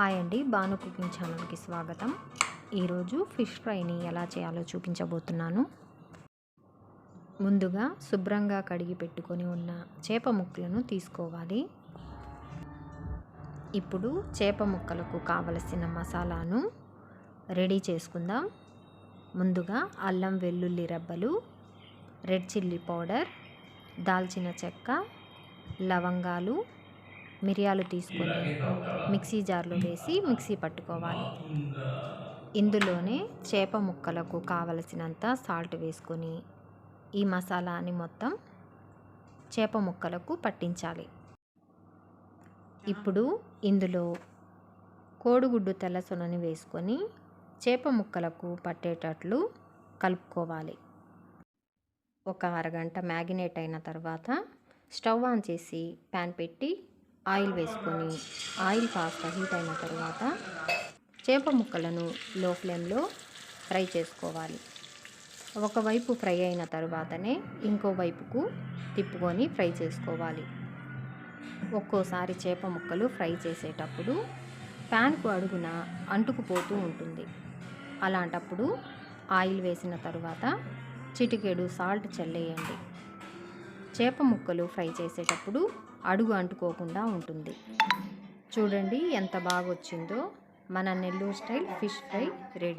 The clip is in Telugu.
హాయ్ అండి బాను కుకింగ్ ఛానల్కి స్వాగతం. ఈరోజు ఫిష్ ఫ్రైని ఎలా చేయాలో చూపించబోతున్నాను. ముందుగా శుభ్రంగా కడిగి పెట్టుకొని ఉన్న చేప ముక్కలను తీసుకోవాలి. ఇప్పుడు చేప ముక్కలకు కావలసిన మసాలాను రెడీ చేసుకుందాం. ముందుగా అల్లం వెల్లుల్లి రెబ్బలు రెడ్ చిల్లీ పౌడర్ దాల్చిన చెక్క లవంగాలు మిరియాలు తీసుకొని మిక్సీ జార్లో వేసి మిక్సీ పట్టుకోవాలి. ఇందులోనే చేప ముక్కలకు కావలసినంత సాల్ట్ వేసుకొని ఈ మసాలాని మొత్తం చేప ముక్కలకు పట్టించాలి. ఇప్పుడు ఇందులో కోడిగుడ్డు తెల్లసొనని వేసుకొని చేప ముక్కలకు పట్టేటట్లు కలుపుకోవాలి. ఒక అరగంట మ్యాగినేట్ అయిన తర్వాత స్టవ్ ఆన్ చేసి ప్యాన్ పెట్టి ఆయిల్ వేసుకొని ఆయిల్ కాస్త హీట్ అయిన తర్వాత చేప ముక్కలను లో ఫ్లేమ్లో ఫ్రై చేసుకోవాలి. ఒకవైపు ఫ్రై అయిన తర్వాతనే ఇంకోవైపుకు తిప్పుకొని ఫ్రై చేసుకోవాలి. ఒక్కోసారి చేప ముక్కలు ఫ్రై చేసేటప్పుడు ప్యాన్కు అడుగున అంటుకుపోతూ ఉంటుంది. అలాంటప్పుడు ఆయిల్ వేసిన తర్వాత చిటికెడు సాల్ట్ చల్లేయండి. చేప ముక్కలు ఫ్రై చేసేటప్పుడు అడుగు అంటుకోకుండా ఉంటుంది. చూడండి ఎంత బాగా వచ్చిందో మన Nellore style fish fry ready.